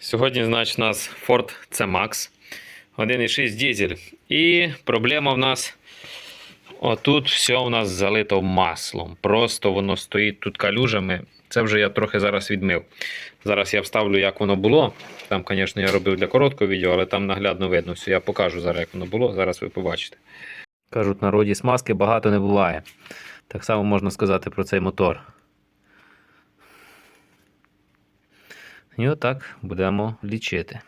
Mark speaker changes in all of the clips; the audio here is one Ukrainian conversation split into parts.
Speaker 1: Сьогодні, значить, у нас Ford C-Max 1.6 дизель. І проблема в нас отут все у нас залито маслом. Просто воно стоїть тут калюжами. Це вже я трохи зараз відмив. Зараз я вставлю, як воно було. Там, звісно, я робив для короткого відео, але там наглядно видно все. Я покажу зараз, як воно було. Зараз ви побачите. Кажуть, народі смазки багато не буває. Так само можна сказати про цей мотор. І отак будемо лічити.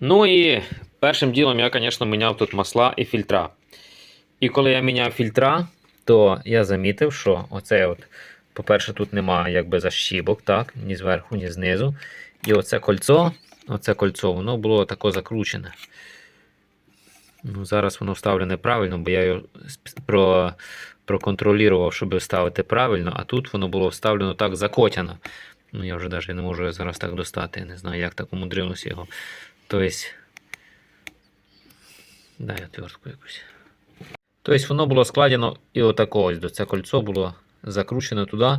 Speaker 1: Ну і першим ділом я, звісно, міняв тут масла і фільтра. І коли я міняв фільтра, то я замітив, що оце от, по-перше, тут немає якби защібок, так, ні зверху, ні знизу. І оце кольцо, оце кольцо, воно було тако закручене. Ну, Зараз воно вставлене правильно, бо я його про, проконтролював, щоб ставити правильно, а тут воно було вставлено так закотяно. Ну, я вже навіть не можу зараз так достати. Я не знаю, як так умудрилося його. Тобто. Дай отвертку якусь. Тобто воно було складено і отако ось до це кольцо було закручено туди.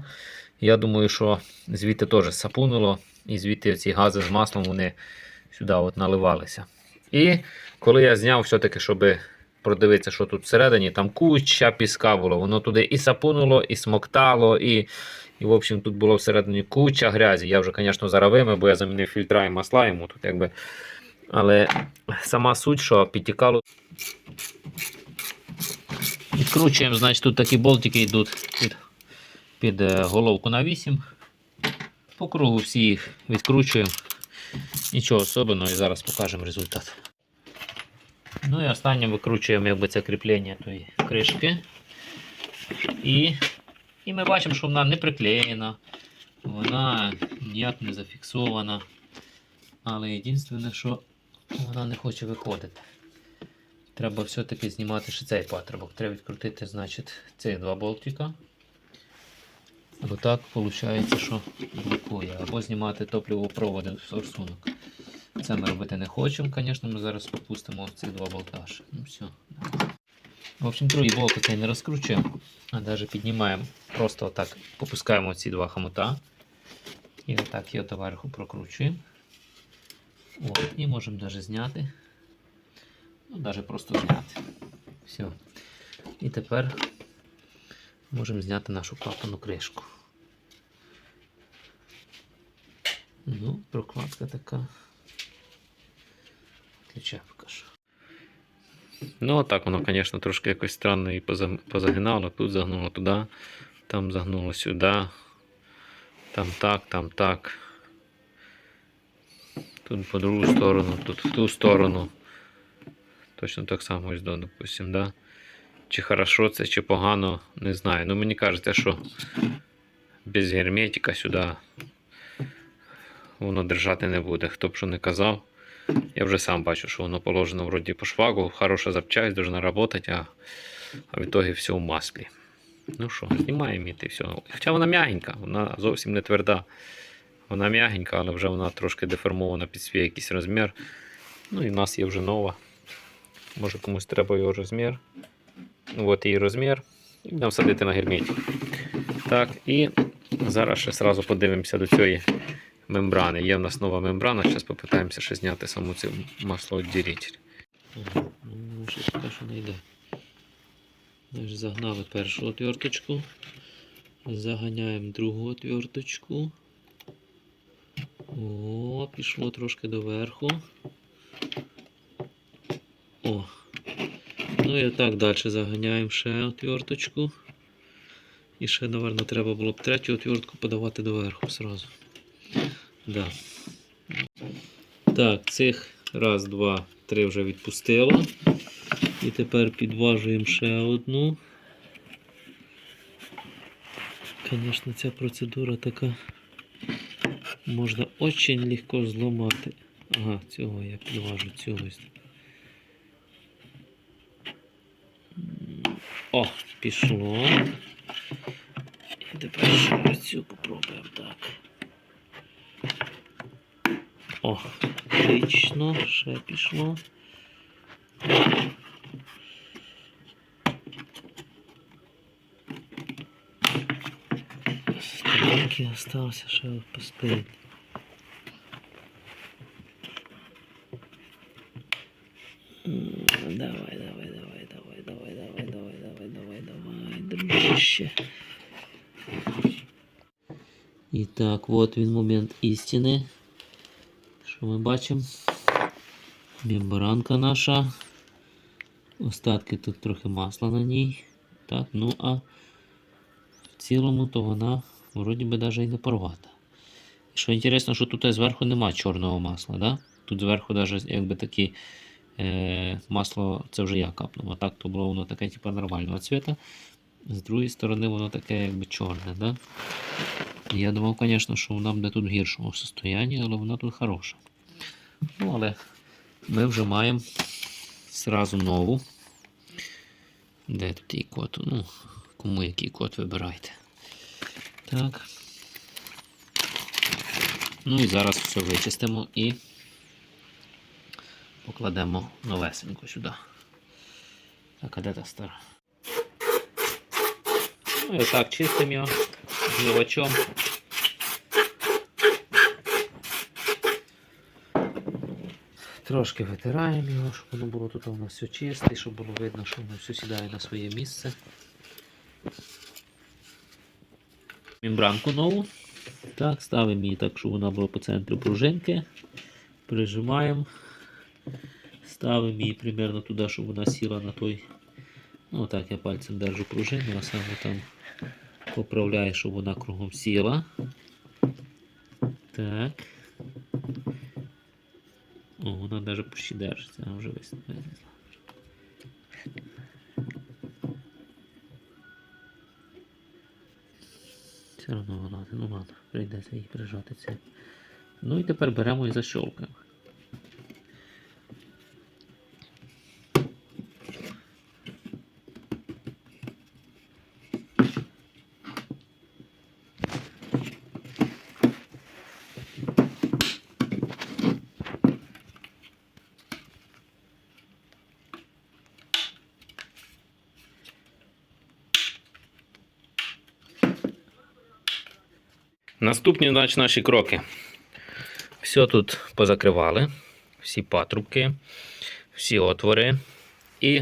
Speaker 1: Я думаю, що звідти теж сапунуло, і звідти ці гази з маслом вони сюди от наливалися. І коли я зняв все-таки, щоб продивитися, що тут всередині, там куча піска було. Воно туди і сапунуло, і смоктало, і, і в общем, тут було всередині куча грязі. Я вже, звісно, зараз вимив, бо я замінив фільтра і масла йому тут якби. Але сама суть, що підтікало. Відкручуємо, значить, тут такі болтики йдуть під, під е, головку на 8. По кругу всі їх відкручуємо. Нічого особливого і зараз покажемо результат. Ну і останнє викручуємо якби це кріплення тої кришки. І, і ми бачимо, що вона не приклеєна, вона ніяк не зафіксована. Але єдине, що вона не хоче виходити. Треба все-таки знімати ще цей патрубок. Треба відкрутити, значить, ці два болтика. Бо так виходить, що блокує. Або знімати топливопроводи в форсунок. Це ми робити не хочемо, звісно, ми зараз пропустимо ці два болта. ще. Ну все. В общем, другий болт цей не розкручуємо, а навіть піднімаємо, просто отак попускаємо ці два хомута. І отак його доверху прокручуємо. От, і можемо навіть зняти. Ну, навіть просто зняти. Все. І тепер можемо зняти нашу клапану кришку. Ну, прокладка така. Ключа покажу. Ну, так воно, звісно, трошки якось странно і позагинало. Тут загнуло туди, там загнуло сюди, там так, там так. Тут по другу сторону, тут в ту сторону. Точно так само ось до, допустим, да? Чи хорошо це, чи погано, не знаю. Ну мені кажеться, що без герметика сюди воно держати не буде. Хто б що не казав. Я вже сам бачу, що воно положено вроді по швагу, хороша запчасть, должна працювати, а, а в ітогі все в маслі. Ну що, знімаємо і все. Хоча вона м'ягенька, вона зовсім не тверда. Вона м'ягенька, але вже вона трошки деформована під свій якийсь розмір. Ну і в нас є вже нова. Може комусь треба його розмір. От її розмір. І будемо садити на герметик. Так, і зараз ще зразу подивимося до цієї мембрани. Є в нас нова мембрана, зараз попитаємося ще зняти саму цю маслоотділитель. Ну, щось поки що не йде. Загнали першу отверточку. Заганяємо другу отверточку. О, пішло трошки доверху. О. Ну і так далі заганяємо ще отверточку. І ще, напевно, треба було б третю отвертку подавати доверху зразу. Да. Так, цих раз, два, три вже відпустило. І тепер підважуємо ще одну. Звісно, ця процедура така можна дуже легко зламати. Ага, цього я підважу цього. О, пішло. І тепер ще цю попробуємо так. О, отлично, ще пішло. трохи залишився, ще постоїть. Давай, давай, давай, давай, давай, давай, давай, давай, давай, давай, дружище. І так, от він момент істини. Що ми бачимо? Мембранка наша. Остатки тут трохи масла на ній. Так, ну а в цілому то вона вроді би навіть і не порвата. Що інтересно, що тут зверху нема чорного масла, да? Тут зверху навіть якби такі е, масло, це вже я капнув. А так то було воно таке, типу, нормального цвіта. З другої сторони, воно таке якби чорне, да? Я думав, звісно, що вона буде тут в гіршому состоянні, але вона тут хороша. Ну, але ми вже маємо зразу нову. Де тут її код? Ну, кому який код вибирайте. Так. Ну і зараз все вичистимо і покладемо новесеньку сюди. Так, а де та стара? Ну і так чистимо його зливачом. Трошки витираємо його, щоб воно було тут у нас все чисте, щоб було видно, що воно все сідає на своє місце. Мембранку нову. Так, ставимо її так, щоб вона була по центру пружинки. Прижимаємо. Ставимо її примерно туди, щоб вона сіла на той. Ну так, я пальцем держу пружину, а саме там поправляю, щоб вона кругом сіла. Так. О, вона навіть почти держиться, а вже весь Все одно вона, ну ладно, прийдеться їй прижати. Ну і тепер беремо і защолкаємо. Наступні наші кроки. Все тут позакривали, всі патрубки, всі отвори і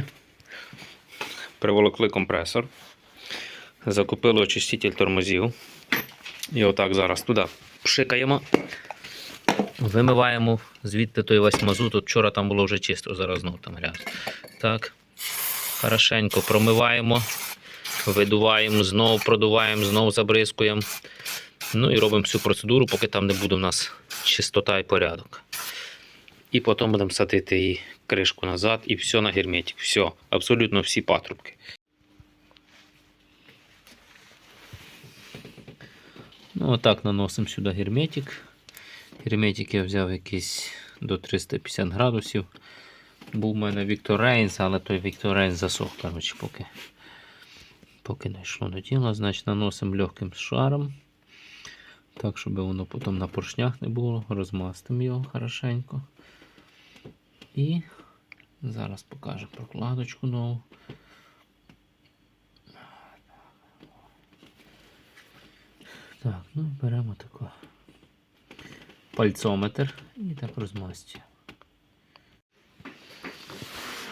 Speaker 1: приволокли компресор. Закупили очиститель тормозів. І отак зараз туди пшикаємо. Вимиваємо звідти той весь мазут. От вчора там було вже чисто, зараз знову там грязь. Так. Хорошенько промиваємо, видуваємо, знову продуваємо, знову забризкуємо. Ну і робимо всю процедуру, поки там не буде у нас чистота і порядок. І потім будемо садити її кришку назад і все на герметик. Все, абсолютно всі патрубки. Ну, отак наносимо сюди герметик. Герметик я взяв якийсь до 350 градусів. Був у мене Віктор Рейнс, але той Віктор Рейнс засох, коротше, поки, поки не йшло до тіла. Значить, наносимо легким шаром. Так, щоб воно потім на поршнях не було. Розмастимо його хорошенько. І зараз покажу прокладочку нову. Так, ну беремо тако пальцометр і так розмастюємо.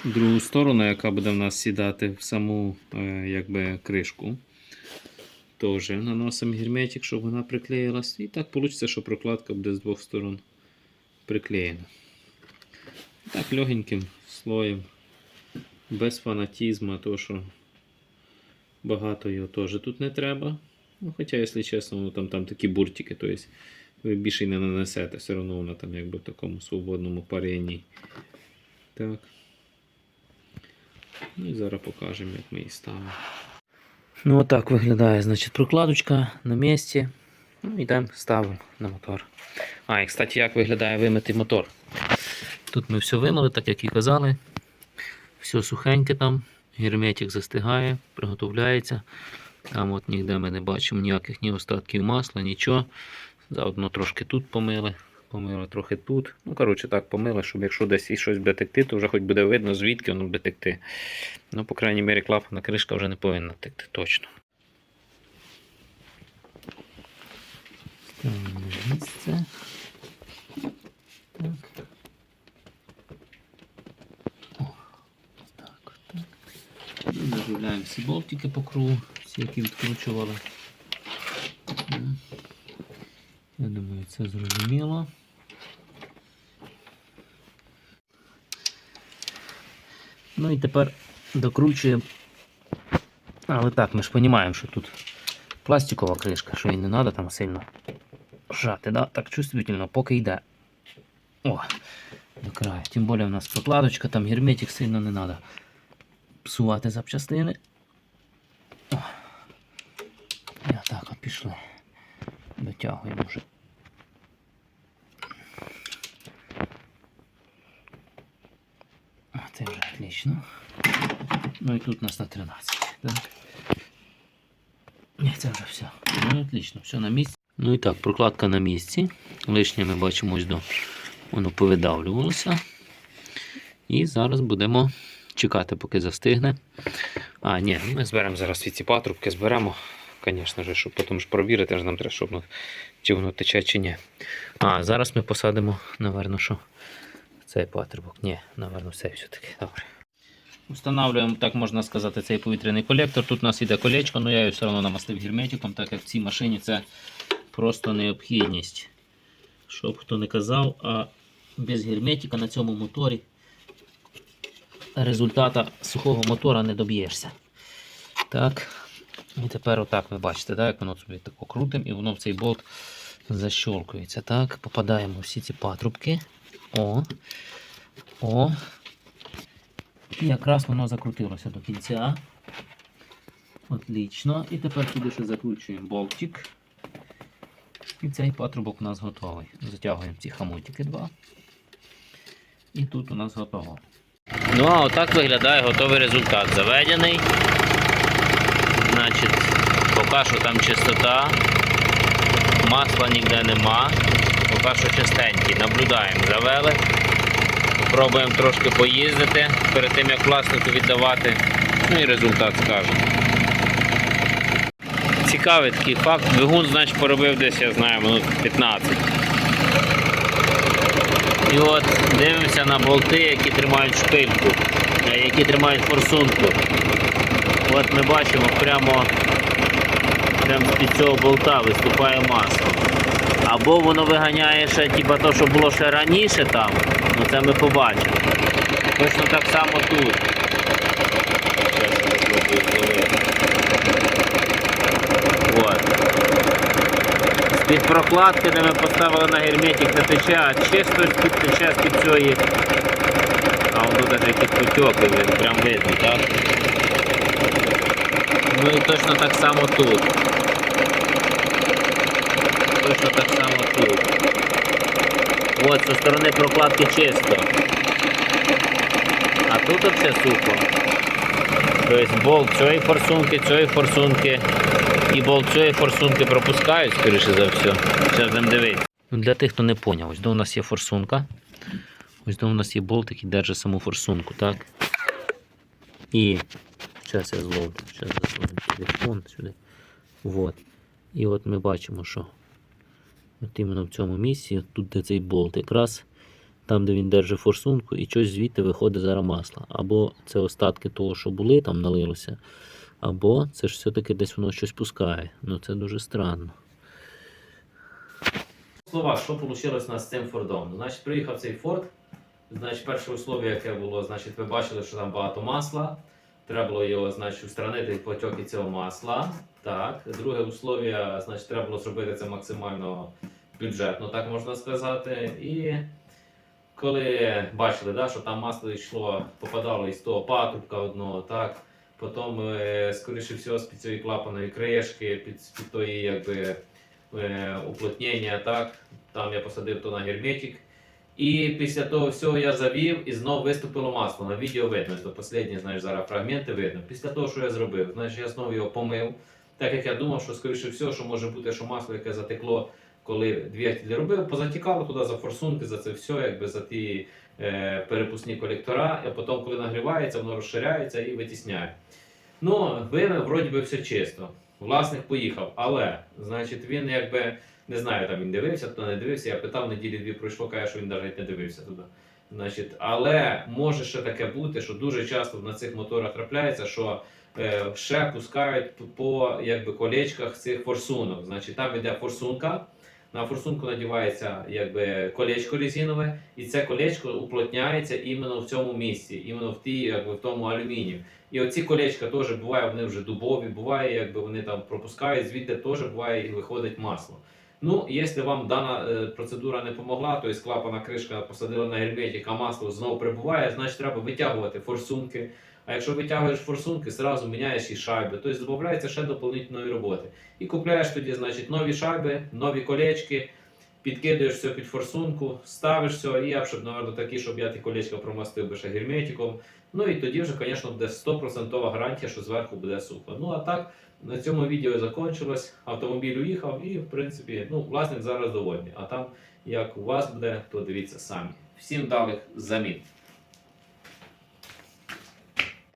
Speaker 1: Другу сторону, яка буде в нас сідати в саму е, якби, кришку, теж наносимо герметик, щоб вона приклеїлась. І так вийде, що прокладка буде з двох сторон приклеєна. Так, легеньким слоєм, без фанатізму, то що багато його теж тут не треба. Ну, Хоча, якщо чесно, воно там, там такі буртики, то есть ви більше не нанесете, все одно воно там якби в такому свободному паренні. Так. Ну і зараз покажемо, як ми її ставимо. Ну, отак виглядає, значить, прокладочка на місці. Ну, йдемо ставимо на мотор. А, і кстати, як виглядає вимитий мотор. Тут ми все вимили, так як і казали. Все сухеньке там, герметик застигає, приготовляється. Там от ніде ми не бачимо ніяких ні остатків масла, нічого. Заодно трошки тут помили, помили трохи тут. Ну, коротше, так помили, щоб якщо десь і щось буде то вже хоч буде видно, звідки воно буде. Ну, по крайній мірі, клапана кришка вже не повинна текти точно. Місце. Так. О. Заживляємо всі болтики по кругу, всі, які відкручували. Я думаю, це зрозуміло. Ну і тепер докручуємо. Але так, ми ж розуміємо, що тут пластикова кришка, що їй не треба там сильно жати, да? так чувствительно, поки йде. О, до краю. Тим більше в нас прокладочка, там герметик сильно не треба псувати запчастини. О. І отак от пішли. Дотягуємо вже. А, Це вже отлично. Ну і тут у нас на 13. Так. Це вже все. Ну, отлично, все на місці. Ну і так, прокладка на місці. Лишнє ми бачимо ось до. Воно повидавлювалося. І зараз будемо чекати, поки застигне. А, ні, ми зберемо зараз всі ці патрубки, зберемо. Звісно щоб потім ж провірити, нам треба, щоб чи воно тече, чи ні. А, зараз ми посадимо, напевно, що цей патрубок. Ні, напевно, цей все-таки. Добре. Встановлюємо, так можна сказати, цей повітряний колектор. Тут у нас іде колечко, але я його все одно намастив герметиком, так як в цій машині це просто необхідність. Щоб хто не казав, а без герметика на цьому моторі результата сухого мотора не доб'єшся. Так. І тепер отак ви бачите, так, як воно собі тако крутим, і воно в цей болт защолкується. Так, попадаємо всі ці патрубки. О. О. І якраз воно закрутилося до кінця. Отлично. І тепер сюди ще закручуємо болтик. І цей патрубок у нас готовий. Затягуємо ці хамутики два. І тут у нас готово. Ну а отак виглядає готовий результат. Заведений. Значить, поки що там чистота, масла ніде нема. Поки що. Наблюдаємо, завели. Пробуємо трошки поїздити перед тим, як власнику віддавати. Ну і результат скажемо. Цікавий такий факт. Двигун, значить, поробив десь, я знаю, минут 15. І от дивимося на болти, які тримають шпильку, е, які тримають форсунку. От ми бачимо прямо, прямо з-під цього болта виступає масло. Або воно виганяє ще типа, то, що було ще раніше там, ну це ми побачимо. Точно так само тут. От. З-під прокладки, де ми поставили на герметик, не тече, а чисто з-під тече з-під цієї. А воно навіть якісь потьоки, прям видно, так? Ну і точно так само тут. Точно так само тут. От, зі сторони прокладки чисто. А тут взагалі сухо. Тобто болт цієї форсунки, цієї форсунки і болт цієї форсунки пропускають, скоріше за все. Зараз будемо дивитися. Ну, Для тих, хто не зрозумів, ось до у нас є форсунка. Ось до у нас є болт, який держить саму форсунку, так? І зараз я зловлю. Зараз засунемо телефон сюди. Вот. І от ми бачимо, що от іменно в цьому місці, тут де цей болт, якраз там, де він держить форсунку, і щось звідти виходить зараз масло. Або це остатки того, що були, там налилося, або це ж все-таки десь воно щось пускає. Ну це дуже странно. Слова, що вийшло у нас з цим Фордом? Значить, приїхав цей Форд. Значить, перше условие, яке було, значить, ви бачили, що там багато масла. Треба було його, значить, устранити потоки цього масла. Так. Друге условие, значить, треба було зробити це максимально бюджетно, так можна сказати. І коли бачили, да, що там масло йшло, попадало із того патрубка одного, так. Потім, е, скоріше всього, з під цієї клапаної кришки, під, під тої якби, е, уплотнення, так. Там я посадив то на герметик. І після того всього я завів і знов виступило масло. На відео видно, то останні, знаєш, зараз фрагменти видно. Після того, що я зробив, знаєш, я знову його помив. Так як я думав, що скоріше всього, що може бути, що масло, яке затекло, коли двигатель робив, позатікало туди за форсунки, за це все, якби за ті е, перепускні колектора, а потім, коли нагрівається, воно розширяється і витісняє. Ну, вимив, вроді би все чисто. Власник поїхав, але значить, він якби Не знаю, там він дивився, хто не дивився. Я питав, неділі дві пройшло, каже, що він навіть не дивився туди. Значить, але може ще таке бути, що дуже часто на цих моторах трапляється, що е, ще пускають по якби, колечках цих форсунок. Значить, там іде форсунка, на форсунку надівається якби, колечко резинове, і це колечко уплотняється іменно в цьому місці, іменно в тій, якби, в тому алюмінію. І оці колечка теж буває, вони вже дубові, буває, якби вони там пропускають, звідти теж буває і виходить масло. Ну, якщо вам дана е, процедура не допомогла, то есть клапана кришка посадила на герметик, а масло знову прибуває, значить треба витягувати форсунки. А якщо витягуєш форсунки, зразу міняєш і шайби. Тобто додається ще доповнительної роботи. І купляєш тоді, значить, нові шайби, нові колечки, підкидаєш все під форсунку, ставиш все, і я б, напевно, такі, щоб я ті колечка промастив би ще герметиком. Ну і тоді вже, звісно, буде 100% гарантія, що зверху буде сухо. Ну а так, на цьому відео закінчилось. Автомобіль уїхав і, в принципі, ну, власник зараз довольний. А там, як у вас буде, то дивіться самі. Всім далих замін.